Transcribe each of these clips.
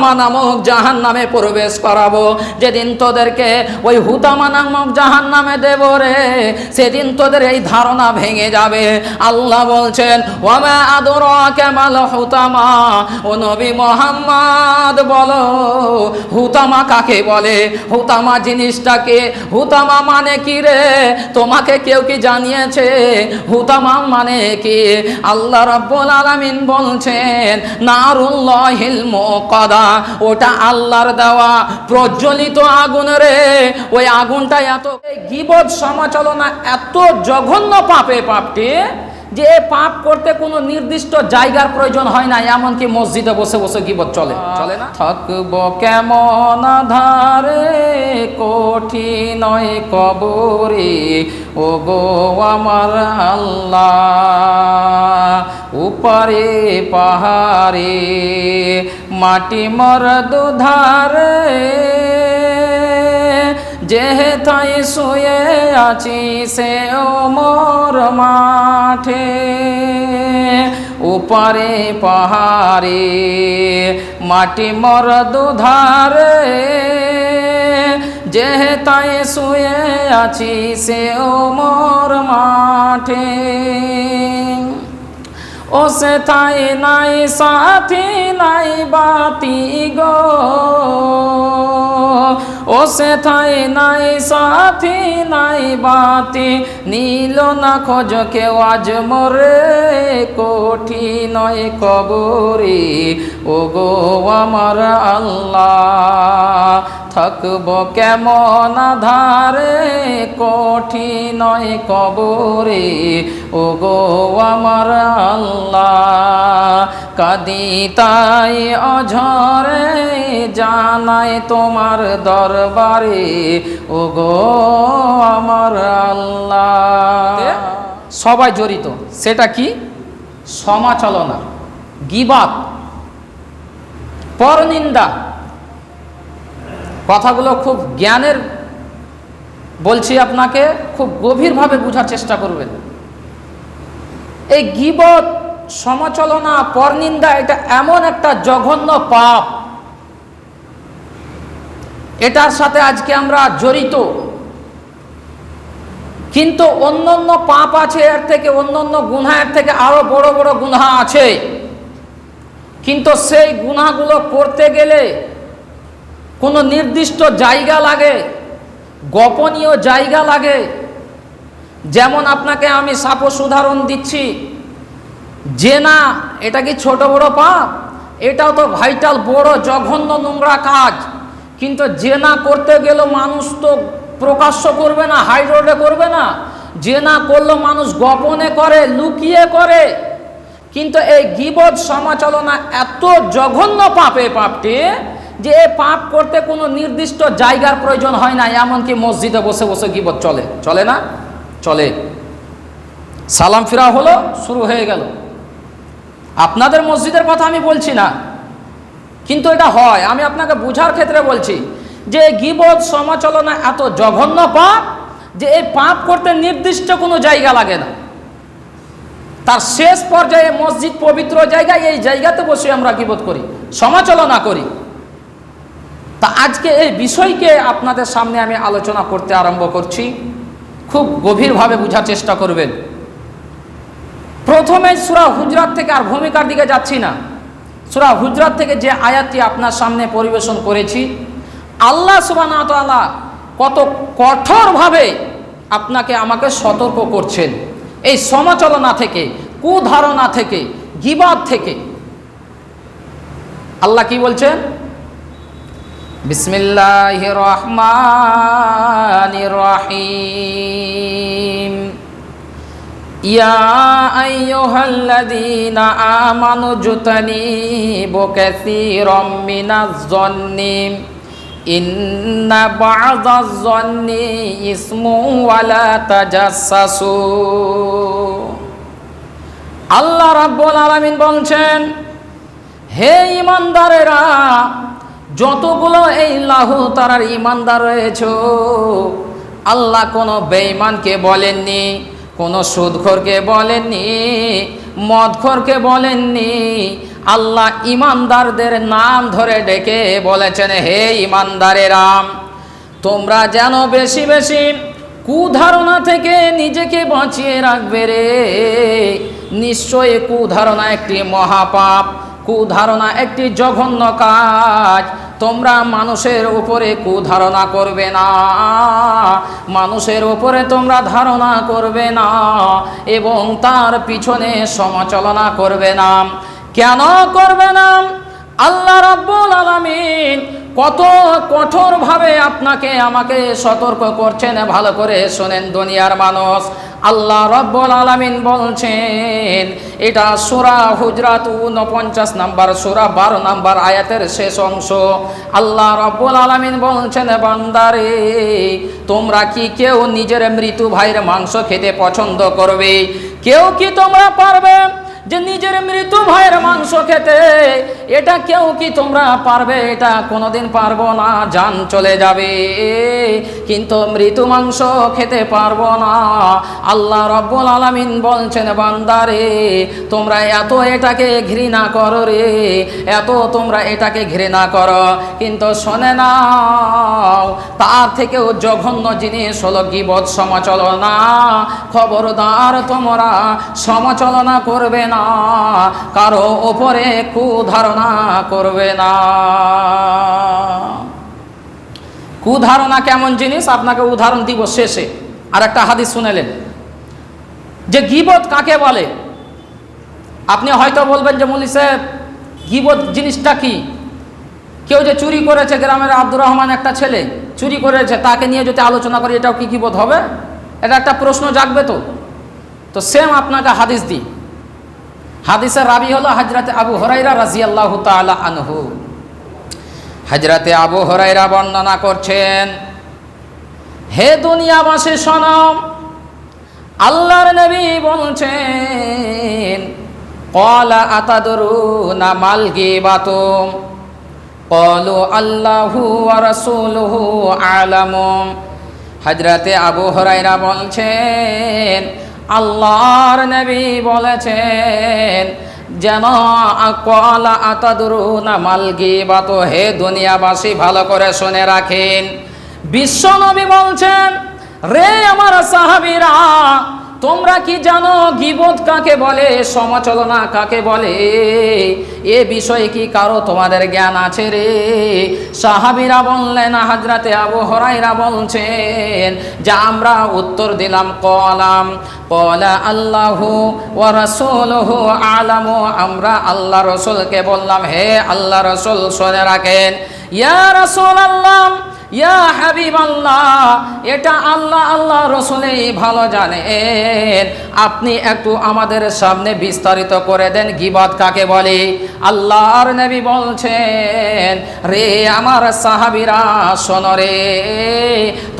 হুতামা নামক জাহান নামে প্রবেশ করাবো। যেদিন তোদেরকে ওই হুতামা নামক জাহান নামে দেব রে, সেদিন তোদের এই ধারণা ভেঙে যাবে। আল্লাহ বলছেন ওমা আদর কেমাল হুতামা? ও নবী মোহাম্মদ, বলো, হুতামা কাকে বলে? হুতামা জিনিসটাকে হুতামা মানে কি রে? তোমাকে কেউ কি জানিয়েছে? হুতামা মানে কি? আল্লাহ রাব্বুল আলামিন বলছেন, নারুল্লাহিল মুকাদা ওটা আল্লাহর দেওয়া। প্রজ্বলিত আগুন রে। ওই আগুনটা এত গীবত সমাচলনা এত জঘন্য পাপে পাপটি যে পাপ করতে কোনো নির্দিষ্ট জায়গার প্রয়োজন হয় না, এমনকি মসজিদে বসে বসে গিবত চলে। চলে না? থাকব কেমন ধারে কঠিনয় কবরে। ও গো আমার আল্লাহ। উপরে পাহাড়ে মাটি মর দুধারে যেহেতাই শুয়ে আছি সে মোর মাঠে উপরে পাহাড়ে মাটি মর দুধারে যেহেতাই শুয়ে আছি সে মোর মাঠে ও সে থাই নাই, সাথী নাই বাতি গো। ও সে থাই নাই, সাথী নাই বাতি, নীল না খোঁজ কেউ আজ মরে কোঠি নয় কবরে। ও গো আমার আল্লাহ। থাকব কেমন ধারে কোঠি নয় কবরে। ও গো আমার আল্লাহ, কাদি তাই অঝরে, জানাই তোমার দরবারে। ও গো আমার আল্লাহ। সবাই জড়িত, সেটা কি? সমাচলনা, গিবাত, পরনিন্দা। কথাগুলো খুব জ্ঞানের বলছি আপনাকে, খুব গভীরভাবে বোঝার চেষ্টা করবেন। এই গিবত, সমাচলনা, পরনিন্দা, এটা এমন একটা জঘন্য পাপ। এটার সাথে আজকে আমরা জড়িত। কিন্তু অন্য অন্য পাপ আছে, এর থেকে অন্য অন্য গুনহা এর থেকে আরও বড় বড় গুনহা আছে। কিন্তু সেই গুনাহগুলো করতে গেলে কোনো নির্দিষ্ট জায়গা লাগে, গোপনীয় জায়গা লাগে। যেমন আপনাকে আমি সাপোস উদাহরণ দিচ্ছি, যে না, এটা কি ছোট বড় পাপ? এটাও তো ভাইটাল বড়, জঘন্য, নোংরা কাজ। কিন্তু যে না করতে গেলেও মানুষ তো প্রকাশ্য করবে না হাই রোডে করবে না। যে না করল মানুষ গোপনে করে, লুকিয়ে করে। কিন্তু এই গিবদ সমাচলনা এত জঘন্য পাপে পাপটি যে এ পাপ করতে কোনো নির্দিষ্ট জায়গার প্রয়োজন হয় না, এমনকি মসজিদে বসে বসে গিবদ চলে। চলে না? চলে। সালাম ফিরা হলো, শুরু হয়ে গেল। আপনাদের মসজিদের কথা আমি বলছি না, কিন্তু এটা হয়। আমি আপনাকে বোঝার ক্ষেত্রে বলছি যে গিবদ সমাচলনা এত জঘন্য পাপ যে এই পাপ করতে নির্দিষ্ট কোনো জায়গা লাগে না। তার শেষ পর্যায়ে মসজিদ পবিত্র জায়গায়, এই জায়গাতে বসে আমরা গিবত করি, সমাচলনা করি। তা আজকে এই বিষয়কে আপনাদের সামনে আমি আলোচনা করতে আরম্ভ করছি। খুব গভীরভাবে বোঝার চেষ্টা করবেন। প্রথমে সুরা হুজরাত থেকে আর ভূমিকার দিকে যাচ্ছি না। সুরা হুজরাত থেকে যে আয়াতটি আপনার সামনে পরিবেশন করেছি, আল্লাহ সুবানা তাআলা কত কঠোরভাবে আপনাকে আমাকে সতর্ক করছেন। এই সমাচলনা থেকে, কুধারণা থেকে, গিবাদ থেকে। আল্লাহ কি বলছেন? বিসমিল্লাহ রহমান রহিম ইয়া আইয়ুহাল্লাযীনা আমানু জুতানিবু কাসীরাম মিনাজ জন্নি। ইন্না বা'যাজ জন্নি ইসমু ওয়ালা তাজাসসু। আল্লাহ রাব্বুল আলামিন বলছেন, হে ইমানদারেরা যতগুলো এই লাহু তারার ইমানদার রয়েছ, আল্লাহ কোনো বেঈমানকে বলেননি, কোনো সুদখোরকে বলেননি, মদখোরকে বলেননি। আল্লাহ ইমানদারদের নাম ধরে ডেকে বলেছেন, হে ইমানদারেরাম তোমরা যেন বেশি বেশি কুধারণা থেকে নিজেকে বাঁচিয়ে রাখবে রে। নিশ্চয়ই কুধারণা একটি মহাপাপ। কুধারণা একটি জঘন্য কাজ। তোমরা মানুষের উপরে কুধারণা করবে না। মানুষের উপরে তোমরা ধারণা করবে না এবং তার পিছনে সমাচলনা করবে না। কেন করবে না? আল্লাহ রাব্বুল আলামিন কত কঠোরভাবে আপনাকে আমাকে সতর্ক করছেন, ভালো করে শোনেন দুনিয়ার মানুষ। আল্লাহ রব্বুল আলামিন বলছেন, এটা সূরা হুজরাত উনপঞ্চাশ নাম্বার, সূরা বারো নাম্বার আয়াতের শেষ অংশ। আল্লাহ রব্বুল আলামিন বলছেন, বান্দারে, তোমরা কি কেউ নিজের মৃত্যু ভাইয়ের মাংস খেতে পছন্দ করবে? কেউ কি তোমরা পারবে? যে নিজের মৃত্যু ভাইয়ের মাংস খেতে, এটা কেউ কি তোমরা পারবে? এটা কোনোদিন পারব না যান চলে যাবে। কিন্তু মৃত্যু মাংস খেতে পারব না। আল্লাহ রব্বুল আলামিন বলছেন, বান্দারে, তোমরা এত এটাকে ঘৃণা করো রে, এত তোমরা এটাকে ঘৃণা করো। কিন্তু শোনে নাও তার থেকেও জঘন্য জিনিস হলো গিবত সমাচলনা। খবরদার তোমরা সমাচলনা করবে না, কারও ওপরে কুধারণা করবে না। কুধারণা কেমন জিনিস? আপনাকে উদাহরণ দিব শেষে। আর একটা হাদিস শুনেলেন। যে গিবত কাকে বলে? আপনি হয়তো বলবেন যে মলি সাহেব, গিবত জিনিসটা কি? কেউ যে চুরি করেছে গ্রামের আব্দুর রহমান একটা ছেলে, চুরি করেছে, তাকে নিয়ে যদি আলোচনা করি, এটাও কি গিবত হবে? এটা একটা প্রশ্ন জাগবে তো। তো সেম আপনাকে হাদিস দিই। হাদিসের রাবি হলো হাজরাতে আবু হরাইরা রাজিয়াল্লাহ তালা আনহু। হাজরাতে আবু হরাইরা বর্ণনা করছেন, হে দুনিয়াবাসী সনম আল্লাহর নবী বলছেন কলা আতাদরু না মালগি বাতুম কলু আল্লাহু রসুলহু আলামুম। হজরতে আবু হরাইরা বলছেন আল্লাহর নবী বলেছেন যেন কলা আতাদুরু না মালগি তো হে দুনিয়াবাসী, ভালো করে শুনে রাখেন। বিশ্ব নবী বলছেন, রে আমার সাহাবিরা তোমরা কি জানো গিবত কাকে বলে সমাচলনা কাকে বলে? এ বিষয়ে কি কারও তোমাদের জ্ঞান আছে রে? সাহাবিরা বললেন, হাজরাতে আবু হরাইরা বলছেন, যা আমরা উত্তর দিলাম, কলাম। কলা আল্লাহ ও রসুলহু আলামু। আমরা আল্লাহ রসুলকে বললাম, হে আল্লাহ রসুল, শুনে রাখেন। ইয়া রসুল আল্লাহ ইয়া হাবিব আল্লাহ এটা আল্লাহ আল্লাহ রসুলেই ভালো জানেন। আপনি একটু আমাদের সামনে বিস্তারিত করে দেন গিবাদ কাকে বলে? আল্লাহর নবী বলছেন, রে আমার সাহাবিরা, শোনো রে,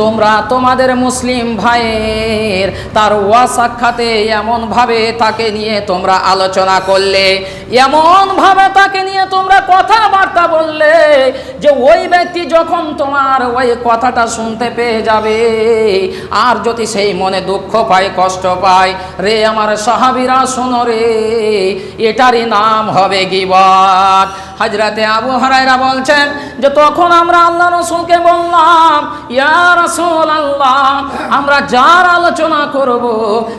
তোমরা তোমাদের মুসলিম ভাইয়ের তার ওয়া সাক্ষাতে এমনভাবে তাকে নিয়ে তোমরা আলোচনা করলে, এমনভাবে তাকে নিয়ে তোমরা কথাবার্তা বললে যে ওই ব্যক্তি যখন তোমার ওই কথাটা শুনতে পেয়ে যাবে। আর যদি সেই মনে দুঃখ পায়, কষ্ট পায়, রে আমার সাহাবিরা শোনো রে, এটারই নাম হবে গিবত। হাজরাতে আবু হরাইরা বলছেন যে, তখন আমরা আল্লাহ রসুলকে বললাম, ইয়া রসুল আল্লাহ আমরা যার আলোচনা করব,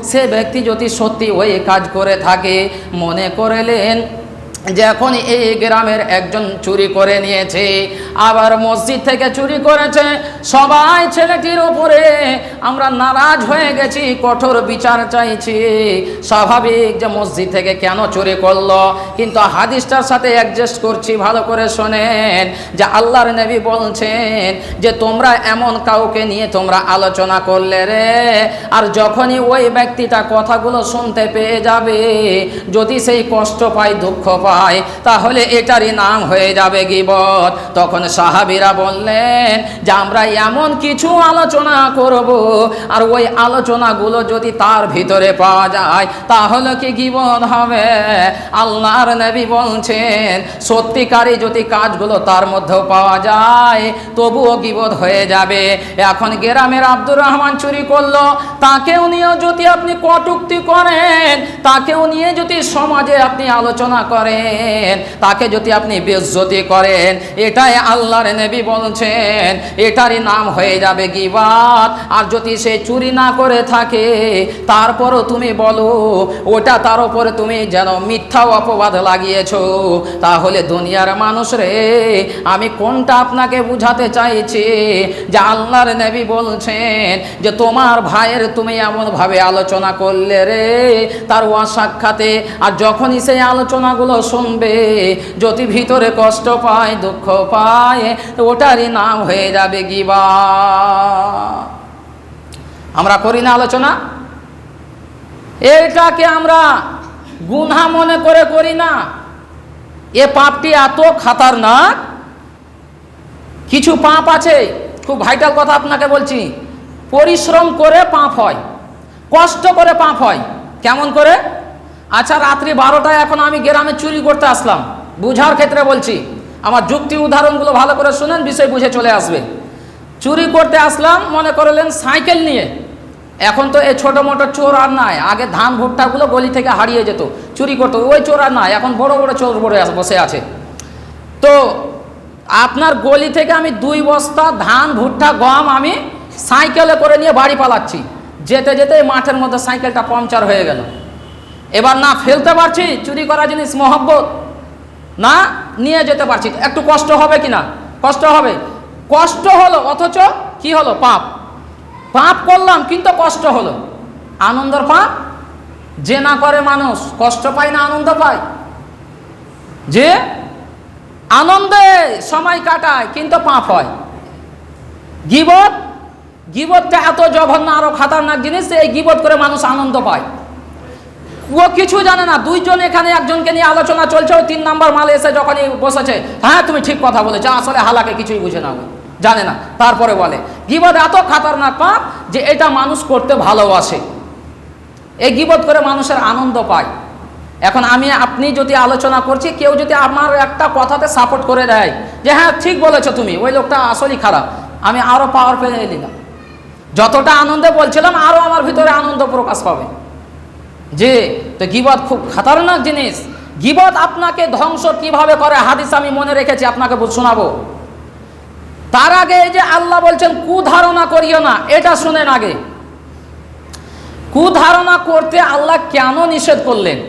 সে ব্যক্তি যদি সত্যি ওই কাজ করে থাকে, মনে করলেন যে এখন এই গ্রামের একজন চুরি করে নিয়েছে, আবার মসজিদ থেকে চুরি করেছে, সবাই ছেলেটির ওপরে আমরা নারাজ হয়ে গেছি, কঠোর বিচার চাইছি। স্বাভাবিক যে মসজিদ থেকে কেন চুরি করল, কিন্তু হাদিসটার সাথে অ্যাডজাস্ট করছি, ভালো করে শোনেন যে আল্লাহর নবী বলছেন যে, তোমরা এমন কাউকে নিয়ে তোমরা আলোচনা করলে রে, আর যখনই ওই ব্যক্তিটা কথাগুলো শুনতে পেয়ে যাবে, যদি সেই কষ্ট পায়, দুঃখ পায় তাহলে এটারই নাম হয়ে যাবে গিবত। তখন সাহাবিরা বললেন, যে আমরা এমন কিছু আলোচনা করব, আর ওই আলোচনাগুলো যদি তার ভিতরে পাওয়া যায়, তাহলে কি গিবন হবে? আল্লাহর নবী বলছেন, সত্যিকারই যদি কাজগুলো তার মধ্যেও পাওয়া যায়, তবুও গিবদ হয়ে যাবে। এখন গ্রামের আব্দুর রহমান চুরি করল, তাকেও নিয়েও যদি আপনি কটুক্তি করেন, তাকেও নিয়ে যদি সমাজে আপনি আলোচনা করেন তাকে যদি আপনি বেজ্জতি করেন, এটাই আল্লাহর নবী বলছেন, এটারই নাম হয়ে যাবে গিবাদ। আর যদি সে চুরি না করে থাকে, তারপরও তুমি বলো, ওটা তার উপরে তুমি যেন মিথ্যা অপবাদ লাগিয়েছো। তাহলে দুনিয়ার মানুষ রে, আমি কোনটা আপনাকে বুঝাতে চাইছি? যে আল্লাহর নবী বলছেন যে তোমার ভাইয়ের তুমি এমনভাবে আলোচনা করলে রে, তার ওয়া সাক্ষাতে আর যখনই সেই আলোচনাগুলো শুনবে। যদি ভিতরে কষ্ট পায়, দুঃখ পায়, ওটারই নাম হয়ে যাবে গিবা। আমরা করি না আলোচনা? এটাকে আমরা গুনহা মনে করে করি না। এ পাপটি এত খাতারনাক। কিছু পাপ আছে, খুব ভাইটাল কথা আপনাকে বলছি। পরিশ্রম করে পাপ হয়, কষ্ট করে পাপ হয়। কেমন করে? আচ্ছা রাত্রি বারোটায় এখন আমি গ্রামে চুরি করতে আসলাম। বুঝার ক্ষেত্রে বলছি, আমার যুক্তি উদাহরণগুলো ভালো করে শুনেন, বিষয় বুঝে চলে আসবে। চুরি করতে আসলাম, মনে করলেন সাইকেল নিয়ে। এখন তো এই ছোটো মোটো চোর আর নাই, আগে ধান ভুট্টাগুলো গলি থেকে হারিয়ে যেত, চুরি করতো, ওই চোর আর নাই, এখন বড় বড় চোর বড়ে বসে আছে। তো আপনার গলি থেকে আমি দুই বস্তা ধান, ভুট্টা, গম আমি সাইকেলে করে নিয়ে বাড়ি পালাচ্ছি। যেতে যেতে মাঠের মধ্যে সাইকেলটা পাংচার হয়ে গেল। এবার না ফেলতে পারছি, চুরি করা জিনিস, মহব্বত। না, নিয়ে যেতে পারছি। একটু কষ্ট হবে কি না কষ্ট হবে। কষ্ট হলো, অথচ কি হলো? পাপ। পাপ করলাম, কিন্তু কষ্ট হলো। আনন্দর পাপ? যে না করে মানুষ, কষ্ট পায় না, আনন্দ পায়? যে আনন্দে সময় কাটায়, কিন্তু পাপ হয়। গিবত? গিবতটা এত জঘন্য, আরও খাতারনাক জিনিস এই গিবত করে মানুষ আনন্দ পায়। ও কিছু জানে না। দুইজন এখানে, একজনকে নিয়ে আলোচনা চলছে, ওই তিন নাম্বার মাল এসে যখনই বসেছে হ্যাঁ তুমি ঠিক কথা বলেছ, আসলে হালাকে কিছুই বুঝে না জানে না। তারপরে বলে, গিবত এত খাতারনাক পাপ যে এটা মানুষ করতে ভালোবাসে। এই গিবত করে মানুষের আনন্দ পায়। এখন আমি, আপনি যদি আলোচনা করছি, কেউ যদি আমার একটা কথাতে সাপোর্ট করে দেয়, যে হ্যাঁ ঠিক বলেছ তুমি, ওই লোকটা আসলেই খারাপ। আমি আরও পাওয়ার পেয়ে নিলাম যতটা আনন্দে বলছিলাম আরও আমার ভিতরে আনন্দ প্রকাশ পাবে। যে, তো গিবত খুব খাতারনাক জিনিস। গিবত আপনাকে ধ্বংস কীভাবে করে? হাদিস আমি মনে রেখেছি, আপনাকে শোনাবো। তার আগে এই যে আল্লাহ বলছেন, কুধারণা করিও না। এটা শুনেন আগে। কুধারণা করতে আল্লাহ কেন নিষেধ করলেন?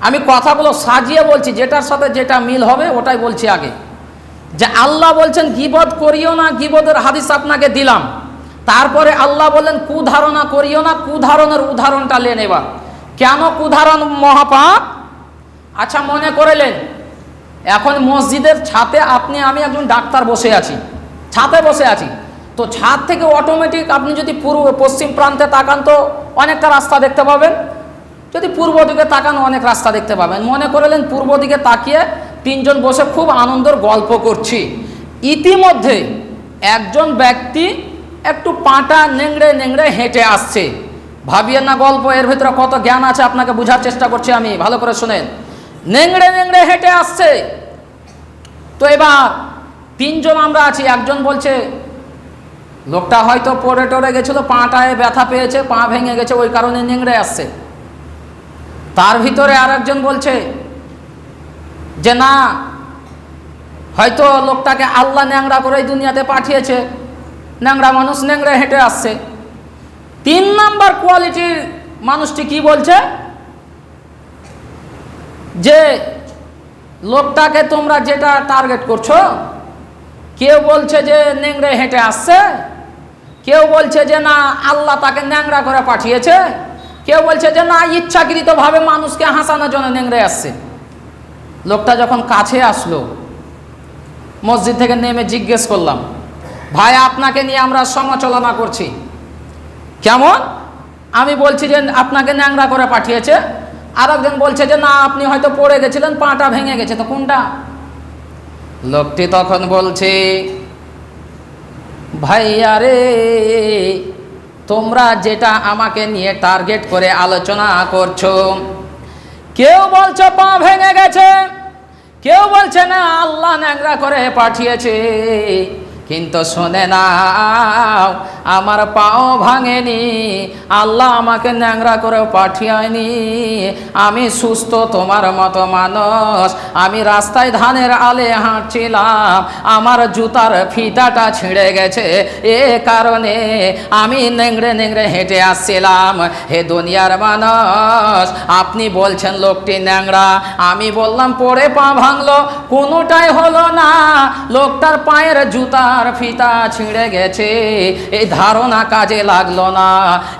আমি কথাগুলো সাজিয়ে বলছি, যেটার সাথে যেটা মিল হবে, ওটাই বলছি আগে। যে আল্লাহ বলছেন গিবদ করিও না গিবদের হাদিস আপনাকে দিলাম। তারপরে আল্লাহ বললেন, কুধারণা করিও না, কুধারণের উদাহরণটা লেন এবার। কেন কুধারণ মহাপাপ? আচ্ছা মনে করেলেন এখন মসজিদের ছাতে আপনি, আমি একজন ডাক্তার বসে আছি। ছাতে বসে আছি। তো ছাদ থেকে অটোমেটিক আপনি যদি পূর্ব, পশ্চিম প্রান্তে তাকান তো অনেকটা রাস্তা দেখতে পাবেন। যদি পূর্ব দিকে তাকান, অনেক রাস্তা দেখতে পাবেন। মনে করলেন পূর্ব দিকে তাকিয়ে তিনজন বসে খুব আনন্দর গল্প করছি। ইতিমধ্যে একজন ব্যক্তি একটু পাটা নেংড়ে নেংড়ে হেঁটে আসছে। ভাবিয়েন না গল্প, এর ভিতরে কত জ্ঞান আছে আপনাকে বোঝার চেষ্টা করছি আমি। ভালো করে শোনেন। নেংড়ে নেংড়ে হেঁটে আসছে। তো এবার তিনজন আমরা আছি, একজন বলছে, লোকটা হয়তো পড়ে টরে গেছিল, পাটায় ব্যথা পেয়েছে, পা ভেঙে গেছে, ওই কারণে নেংড়ে আসছে। তার ভিতরে আর একজন বলছে, যে না, হয়তো লোকটাকে আল্লাহ ন্যাংরা করে দুনিয়াতে পাঠিয়েছে। ন্যাংরা মানুষ ন্যাংরা হেঁটে আসছে। তিন নাম্বার কোয়ালিটির মানুষটি কি বলছে? যে লোকটাকে তোমরা যেটা টার্গেট করছ, কেউ বলছে যে নেংড়ে হেঁটে আসছে, কেউ বলছে যে না, আল্লাহ তাকে ন্যাংরা করে পাঠিয়েছে, কেউ বলছে যে না, ইচ্ছাকৃতভাবে মানুষকে হাসানোর জন্য নেংড়ে আসছে। লোকটা যখন কাছে আসলো, মসজিদ থেকে নেমে জিজ্ঞেস করলাম, ভাই, আপনাকে নিয়ে আমরা সমালোচনা করছি। কেমন? আমি বলছি যে আপনাকে ন্যাংরা করে পাঠিয়েছে। আর একজন বলছে যে, না, আপনি হয়তো পড়ে গেছিলেন, পাটা ভেঙে গেছে, তো কোনটা? লোকটি তখন বলছে, ভাইয়া রে, তোমরা যেটা আমাকে নিয়ে টার্গেট করে আলোচনা করছ, কেউ বলছো পা ভেঙে গেছে, কেউ বলছে না, আল্লাহ ন্যাংরা করে পাঠিয়েছে। কিন্তু শোনে না আমার পাও ভাঙেনি। আল্লাহ আমাকে ন্যাংরা করে পাঠিয়েনি আমি সুস্থ তোমার মতো মানুষ। আমি রাস্তায় ধানের আলে হাঁটছিলাম। আমার জুতার ফিতাটা ছিঁড়ে গেছে। এ কারণে আমি নেংড়ে নেংড়ে হেঁটে আসছিলাম। হে দুনিয়ার মানুষ, আপনি বলছেন লোকটি ন্যাংরা আমি বললাম, পড়ে পা ভাঙলো, কোনোটাই হলো না। লোকটার পায়ের জুতার ফিতা ছিঁড়ে গেছে। এই ধারণা কাজে লাগল না।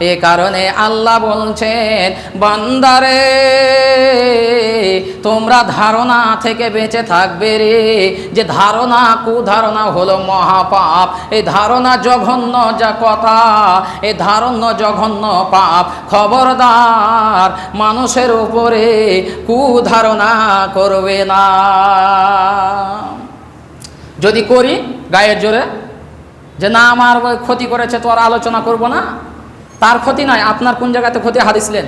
এ কারণে আল্লাহ বলছেন, বান্দারে, তোমরা ধারণা থেকে বেঁচে থাকবে রে। যে ধারণা কুধারণা হলো মহাপাপ। এই ধারণা জঘন্য যা কথা। এই ধারণ্য জঘন্য পাপ। খবরদার মানুষের উপরে কুধারণা করবে না। যদি করি গায়ের জোরে, যে না, আমার ক্ষতি করেছে, তো আর আলোচনা করব না। তার ক্ষতি নয়, আপনার কোন জায়গাতে ক্ষতি? হারিসলেন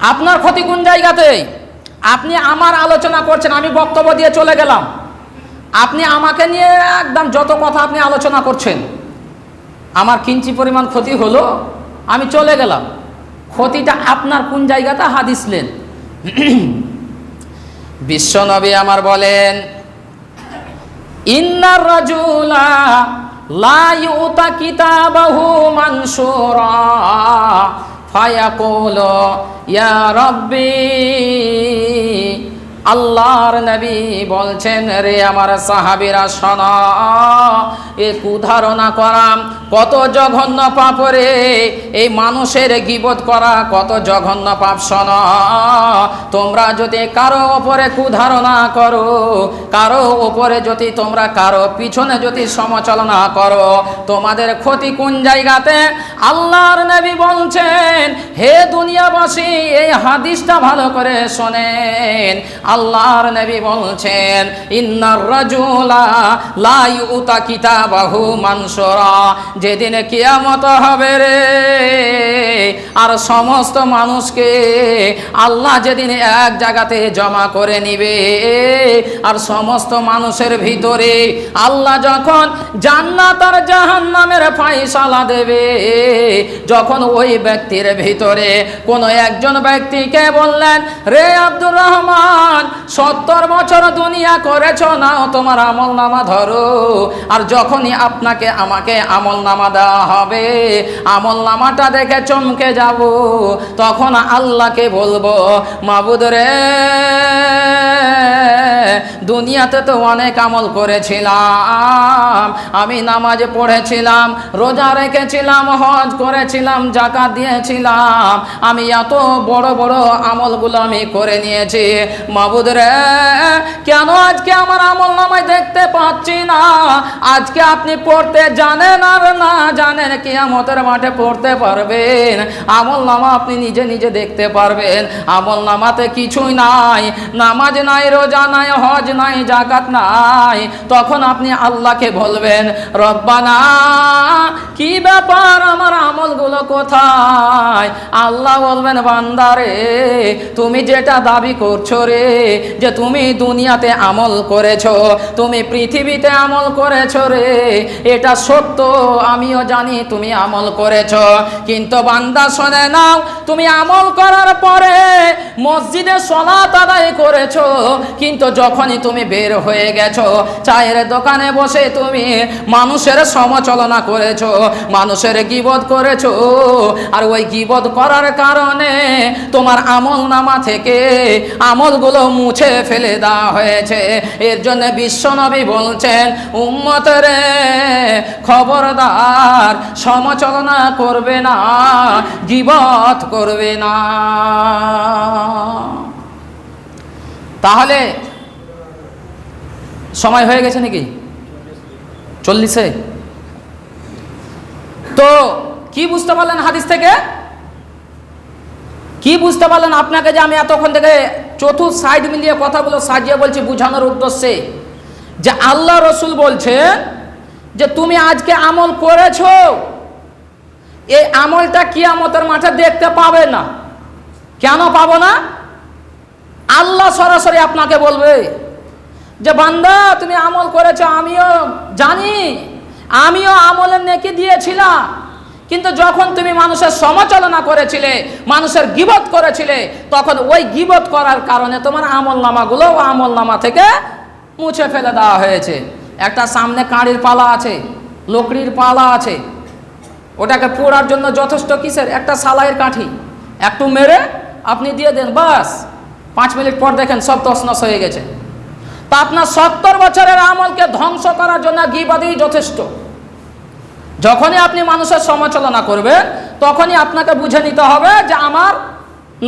আপনার ক্ষতি কোন জায়গাতে আপনি আমার আলোচনা করছেন, আমি বক্তব্য দিয়ে চলে গেলাম। আপনি আমাকে নিয়ে একদম যত কথা আপনি আলোচনা করছেন, আমার কিঞ্চি পরিমাণ ক্ষতি হলো, আমি চলে গেলাম। ক্ষতিটা আপনার কোন জায়গাতে? হাদিসলেন বিশ্বনবী আমার বলেন ইন্নার রাজুলা লা ইউতা কিতাবাহু মানসুরা ফায়াকুলু ইয়া রাব্বি আল্লাহর নবী বলছেন, রে আমার সাহাবীরা, শোনা, এ কুধারণা করা কত জঘন্য পাপ রে। এই মানুষের গিবত করা কত জঘন্য পাপ, শোন। তোমরা যদি কারও ওপরে কুধারণা করো, কারও ওপরে যদি তোমরা কারও পিছনে যদি সমালোচনা করো, তোমাদের ক্ষতি কোন জায়গাতে? আল্লাহর নবী বলছেন, হে দুনিয়াবাসী, এই হাদিসটা ভালো করে শোনেন। আল্লাহর নবী বলছেন ইন্নার রাজুলা লা ইউতা কিতাবাহু মানসুরা। যেদিন কিয়ামত হবে রে, আর সমস্ত মানুষকে আল্লাহ যেদিন এক জায়গাতে জমা করে নিবে, আর সমস্ত মানুষের ভিতরে আল্লাহ যখন জান্নাত আর জাহান্নামের ফাইসালা দেবে, যখন ওই ব্যক্তির ভিতরে কোনো একজন ব্যক্তিকে বললেন, রে আব্দুর রহমান সত্তর বছর দুনিয়া করেছ নাও তোমার আমল নামা ধরো। আর যখনই আপনাকে, আমাকে আমল নামা দেওয়া হবে আমল নামাটা দেখে চমকে যাব, তখন আল্লাহকে বলব, মাবুদ রে, দুনিয়াতে তো অনেক আমল করেছিলাম। আমি নামাজ পড়েছিলাম, রোজা রেখেছিলাম, হজ করেছিলাম জাকাত দিয়েছিলাম। আমি এত বড় বড় আমলগুলো আমি করে নিয়েছি। মাবুদ রে কেন আজকে আমার আমল নামায় দেখতে পাচ্ছি না? আজকে আপনি পড়তে জানেন আর না জানেন, কিয়ামতের মাঠে পড়তে পারবেন। আমল নামা আপনি নিজে নিজে দেখতে পারবেন। আমল নামাতে কিছুই নাই, নামাজ নাই, রোজা নাই, হজ নাই জাকাত নাই। তখন আপনি আল্লাহকে বলবেন, রব্বানা, কি ব্যাপার? আমার আমলগুলো কোথায়? আল্লাহ বলবেন বান্দারে তুমি যেটা দাবি করছ রে যে তুমি দুনিয়াতে আমল করেছ, তুমি পৃথিবীতে আমল করেছ রে। এটা সত্য, আমিও জানি তুমি আমল করেছ। কিন্তু বান্দা শোনে নাও তুমি আমল করার পরে মসজিদে সলাত আদায় করেছ, কিন্তু যখনই তুমি বের হয়ে গেছো, চায়ের দোকানে বসে তুমি মানুষের সমচলনা করেছ, মানুষের গিবদ করেছ। আর ওই গিবদ করার কারণে তোমার আমল নামা থেকে আমলগুলো মুছে ফেলে দেওয়া হয়েছে। এর জন্য বিশ্বনবী বলছেন, উম্মতরে খবরদার সমাচলনা করবে না, গিবত করবে না। তাহলে সময় হয়ে গেছে নাকি? চল্লিশে? তো কি বুঝতে পারলেন হাদিস থেকে? কি বুঝতে পারলেন আপনাকে যে আমি এতক্ষণ থেকে চতুর্থ সাইড মিলিয়ে কথাগুলো সাজিয়ে বলছি বুঝানোর উদ্দেশ্যে? যে আল্লাহ রসুল বলছেন যে তুমি আজকে আমল করেছ, এই আমলটা কিয়ামতের মাঠে দেখতে পাবে না। কেন পাবো না? আল্লাহ সরাসরি আপনাকে বলবে যে, বান্দা, তুমি আমল করেছ, আমিও জানি, আমিও আমলের নেকি দিয়েছিলাম। কিন্তু যখন তুমি মানুষের সমালোচনা করেছিলে, মানুষের গিবত করেছিলে, তখন ওই গিবত করার কারণে তোমার আমল নামাগুলো আমল নামা থেকে মুছে ফেলে দেওয়া হয়েছে। একটা সামনে কাঁড়ির পালা আছে, লকড়ির পালা আছে। ওটাকে পোড়ার জন্য যথেষ্ট কিসের? একটা সালাইয়ের কাঠি। একটু মেরে আপনি দিয়ে দেন, বাস। পাঁচ মিনিট পর দেখেন সব তসনস হয়ে গেছে। তা আপনার সত্তর বছরের আমলকে ধ্বংস করার জন্য গিবাদেই যথেষ্ট। যখনই আপনি মানুষের সমালোচনা করবেন, তখনই আপনাকে বুঝে নিতে হবে যে আমার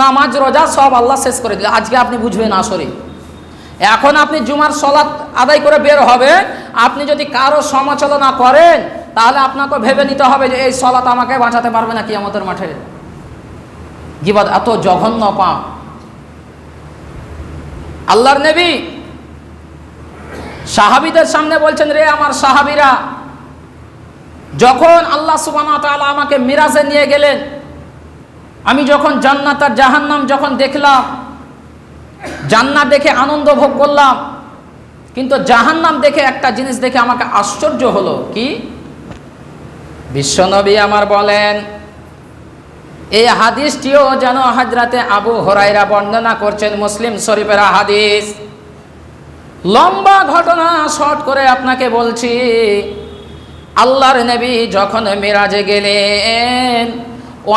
নামাজ, রোজা সব আল্লাহ শেষ করে দিলে। আজকে আপনি বুঝবেন আসরে এখন আপনি জুমার সলাৎ আদায় করে বের হবেন। আপনি যদি কারও সমালোচনা করেন, তাহলে আপনাকে ভেবে নিতে হবে যে এই সলাৎ আমাকে বাঁচাতে পারবে না কি আমাদের মাঠে গিবাদ এত জঘন্য পাপ। আল্লাহর নবী সাহাবিদের সামনে বলছেন, রে আমার সাহাবিরা যখন আল্লাহ সুবানা তাআলা আমাকে মিরাজে নিয়ে গেলেন, আমি যখন জান্নাত আর জাহান্নাম যখন দেখলাম, জান্নাত দেখে আনন্দ ভোগ করলাম, কিন্তু জাহান্নাম দেখে একটা জিনিস দেখে আমাকে আশ্চর্য হলো, কি? বিশ্বনবী আমার বলেন, এই হাদিসটিও যেন হাজরাতে আবু হরাইরা বর্ণনা করছেন মুসলিম শরীফের হাদিস। লম্বা ঘটনা শর্ট করে আপনাকে বলছি আল্লাহর নবী যখন মিরাজে গেলেন,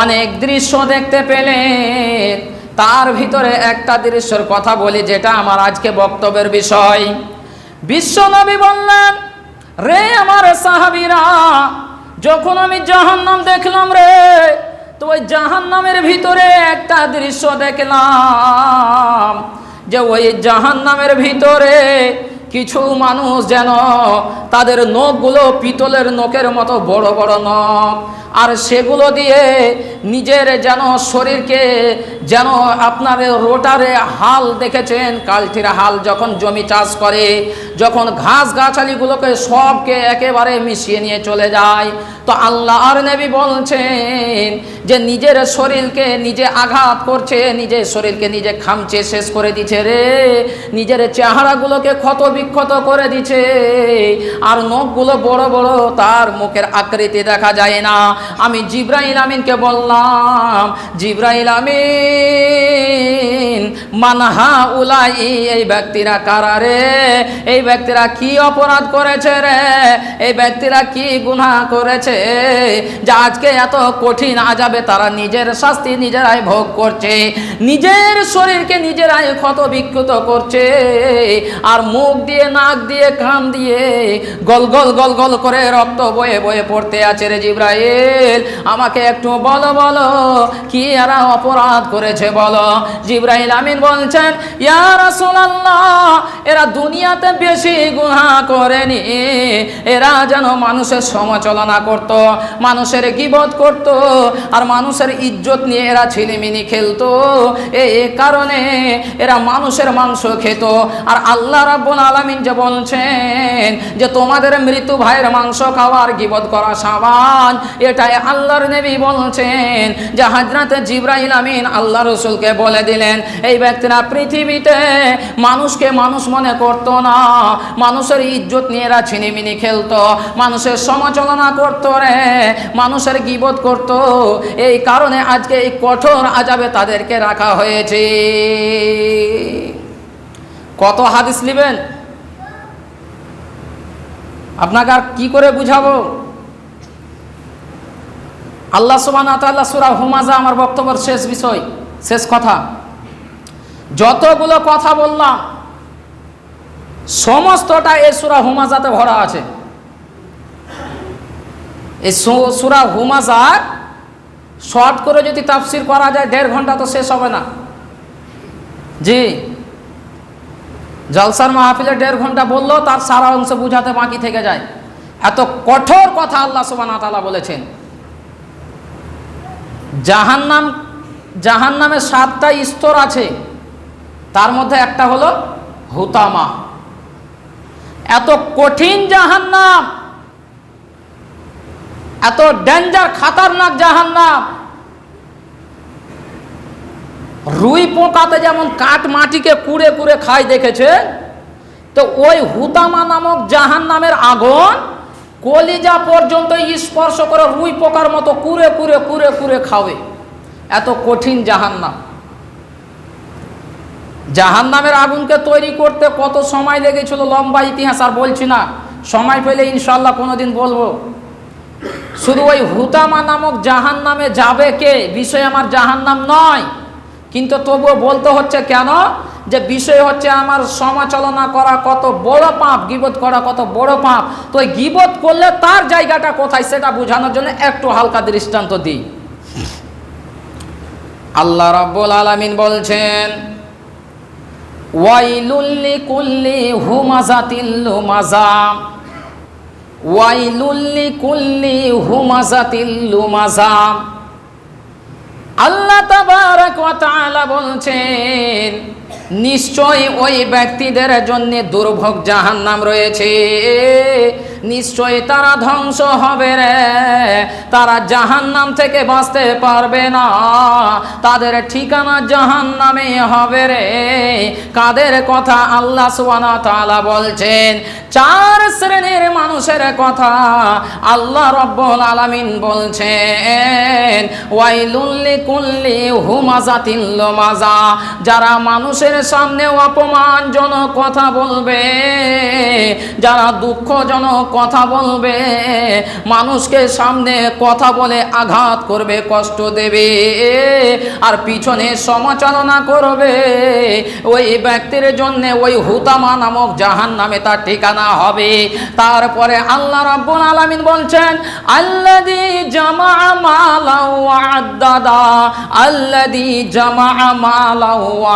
অনেক দৃশ্য দেখতে পেলেন। তার ভিতরে একটা দৃশ্যের কথা বলি, যেটা আমার আজকে বক্তব্যের বিষয়। বিশ্বনবী বললেন, রে আমার সাহাবিরা, যখন আমি জাহান্নাম দেখলাম রে, তো ওই জাহান্নামের ভিতরে একটা দৃশ্য দেখলাম যে ওই জাহান্নামের ভিতরে কিছু মানুষ যেন তাদের নখগুলো পিতলের নখের মতো বড় বড় নখ আর সেগুলো দিয়ে নিজের যেন শরীরকে যেন আপনার রোটারে হাল দেখেছেন, কালটির হাল যখন জমি চাষ করে, যখন ঘাস গাছালিগুলোকে সবকে একেবারে মিশিয়ে নিয়ে চলে যায়, তো আল্লাহ আর নবী বলছেন যে নিজের শরীরকে নিজে আঘাত করছে নিজের শরীরকে নিজে খামচে শেষ করে দিচ্ছে রে, নিজের চেহারাগুলোকে ক্ষত বিক্ষত করে দিচ্ছে, আর নখগুলো বড় বড়, তার মুখের আকৃতি দেখা যায় না। আমি জিব্রাইল আমিনকে বললাম, জিব্রাইল আমিন, মানহা উলাই এই ব্যক্তিরা কারা রে? এই ব্যক্তিরা কি অপরাধ করেছে রে? এই ব্যক্তিরা কি গুনাহ করেছে? যে আজকে এত কঠিন আজাবে তারা নিজের শাস্তি নিজেরাই ভোগ করছে, নিজের শরীরকে নিজেরাই ক্ষত বিক্ষত করছে, আর মুখ দিয়ে, নাক দিয়ে, কান দিয়ে গল গল গল গল করে রক্ত বয়ে বয়ে পড়তে আছে রে জিব্রাইল। আমাকে একটু বলো বলো, কি এরা অপরাধ করেছে বলো? জিব্রাইল আমিন বলছেন, ইয়া রাসূলুল্লাহ, এরা দুনিয়াতে বেশি গুনাহ করেনি। এরা যেন মানুষের সমালোচনা করত, মানুষের গিবত করত, আর মানুষের ইজ্জত নিয়ে এরা ছিলিমিনি খেলতো। এই কারণে এরা মানুষের মাংস খেত। আর আল্লাহ রাব্বুল আলামিন যে বলছেন যে, তোমাদের মৃত্যু ভাইয়ের মাংস খাওয়ার গিবত করা সাবান এটাই আল্লাহর নবী বলছেন যে হাজরাতে জিব্রাইল আমিন আল্লাহ রসুলকে বলে দিলেন, এই ব্যক্তিরা পৃথিবীতে মানুষকে মানুষ মনে করত না। মানুষের ইজ্জত নিয়ে এরা ছিনিমিনি খেলতো। মানুষের সমালোচনা করতো রে, মানুষের গিবত করত। এই কারণে আজকে এই কঠোর আজাবে তাদেরকে রাখা হয়েছে। কত হাদিস নেবেন? আপনাকে আর কি করে বুঝাবো? আল্লাহ সুবান তাল্লাহ সুরা হুমাজা আমার বক্তব্যের শেষ বিষয়, শেষ কথা। যতগুলো কথা বললাম, সমস্তটা এই সুরা হুমাজাতে ভরা আছে। এই সুরা হুমাজার শর্ট করে যদি তাফসির করা যায়, দেড় ঘণ্টা তো শেষ হবে না। জি, জলসার মাহফিলে দেড় ঘণ্টা বলল তার সারা অংশ বুঝাতে বাকি থেকে যায়। এত কঠোর কথা আল্লাহ সুবানা তালা বলেছেন। জাহান্নাম, জাহান্নামের সাতটা স্তর আছে। তার মধ্যে একটা হলো হুতামা। এত কঠিন জাহান্নাম, এত ডেঞ্জার, খাতারনাক জাহান্নাম। রুই পোকাতে যেমন কাঠ মাটিকে কুড়ে কুড়ে খায় দেখেছে তো ওই হুতামা নামক জাহান নামের আগুন কলিজা পর্যন্ত স্পর্শ করে রুই পোকার মতো কুরে কুরে কুরে কুরে খাবে। এত কঠিন জাহান্নাম। জাহান নামের আগুনকে তৈরি করতে কত সময় লেগেছিল লম্বা ইতিহাস আর বলছি না। সময় পেলে ইনশাল্লাহ কোনোদিন বলব। শুধু ওই হুতামা নামক জাহান নামে যাবে কে? বিষয় আমার জাহান নাম নয়। কিন্তু তবুও বলতে হচ্ছে কেন? যে বিষয় হচ্ছে আমার সমাচলনা করা কত বড় পাপ, গিবত করা কত বড় পাপ। তো ওই গিবত করলে তার জায়গাটা কোথায় সেটা বোঝানোর জন্য একটু হালকা দৃষ্টান্ত দিই। আল্লাহ রাব্বুল আলামিন বলছেন ওয়াইলুল্লি কুল্লি হুমাজাতিল লুমাজা ওয়াইলুল্লি কুল্লি হুমাজাতিল লুমাজা। আল্লাহ তাবারক ওয়া তাআলা বলছেন নিশ্চয় ওই ব্যক্তিদের জন্য দুর্ভোগ জাহান্নাম রয়েছে। নিশ্চয় তারা ধ্বংস হবে রে। তারা জাহান্নাম থেকে বাঁচতে পারবে না। তাদের ঠিকানা জাহান্নামে হবে রে। কাদের কথা আল্লাহ ওয়া তাআলা বলছেন? চার শ্রেণির মানুষের কথা আল্লাহ রব্বুল আলামিন বলছেন ওয়াইলুল্লি কুল্লি হুমাজাতিল লুমাজা। যারা মানুষের সামনে অপমানজনক কথা বলবে, যারা দুঃখজনক কথা বলবে, মানুষকে সামনে কথা বলে আঘাত করবে, কষ্ট দেবে আর পিছনে সমাচালনা করবে। ওই ব্যক্তির জন্য ওই হুতামা নামক জাহান নামে তার ঠিকানা হবে। তারপরে আল্লাহ রাব্বুল আলামিন বলছেন, আল্লাযী জামা মালাও ওয়া আদ্দাদা, আল্লাযী জামা মালাও ওয়া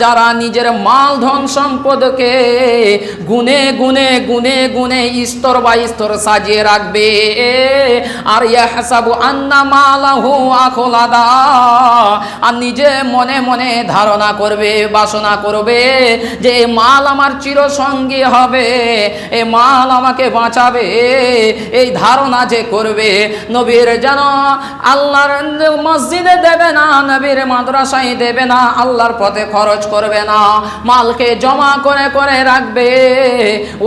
যারা নিজের মাল, ধন, সম্পদকে গুনে গুনে গুনে গুনে স্তর বা স্তর সাজিয়ে রাখবে। আর ইয়াহসাবু আর নিজে মনে মনে ধারণা করবে, বাসনা করবে যে এই মাল আমার চিরসঙ্গী হবে, এ মাল আমাকে বাঁচাবে, এই ধারণা যে করবে নবীর যেন আল্লাহর মসজিদে দেবে না, নবীর মাদ্রাসায় দেবে না, আল্লাহর পথে খরচ করবে না, মালকে জমা করে করে রাখবে,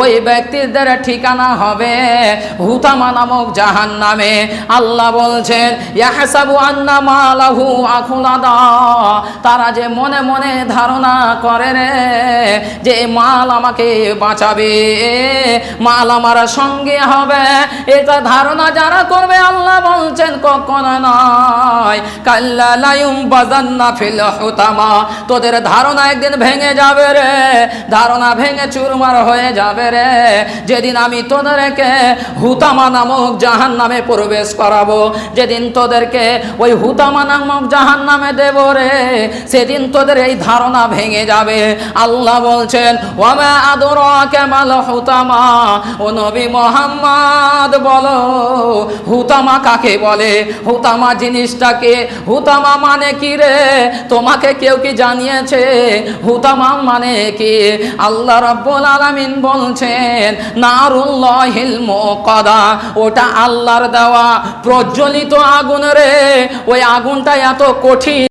ওই ব্যক্তিদের ঠিকানা হবে হুতামা নামক জাহান নামে আল্লাহ বলছেন, ইয়াহসাবু আন্না মালাহু আখুলাদা। তারা যে মনে মনে ধারণা করে রে যে মাল আমাকে বাঁচাবে, মাল আমার সঙ্গে হবে, এটা ধারণা যারা করবে, আল্লাহ বলছেন, কখনো নয় কাল্লা বাজান্না ফিল হুতামা। তোদের ধারণা একদিন ভেঙে যাবে রে, ধারণা ভেঙে চুরমার হয়ে যাবে রে। যেদিন আমি তোদেরকে হুতামা নামক জাহান নামে প্রবেশ করাবো, যেদিন তোদেরকে ওই হুতামা নামক জাহান নামে দেব রে, সেদিন তোদের এই ধারণা ভেঙে যাবে। আল্লাহ বলছেন ওমা আদর কেমাল হুতামা? ও নবী মোহাম্মদ বলো, হুতামা কাকে বলে? হুতামা জিনিসটাকে। হুতামা মানে কি রে? তোমাকে কেউ কি জানিয়েছে? হুতামা মানে কি? আল্লাহ রাব্বুল আলামিন বলছেন, নারুল্লাহিল মুকাদা ওটা আল্লাহর দেওয়া। প্রজ্বলিত আগুন রে, ওই আগুনটা এত কঠিন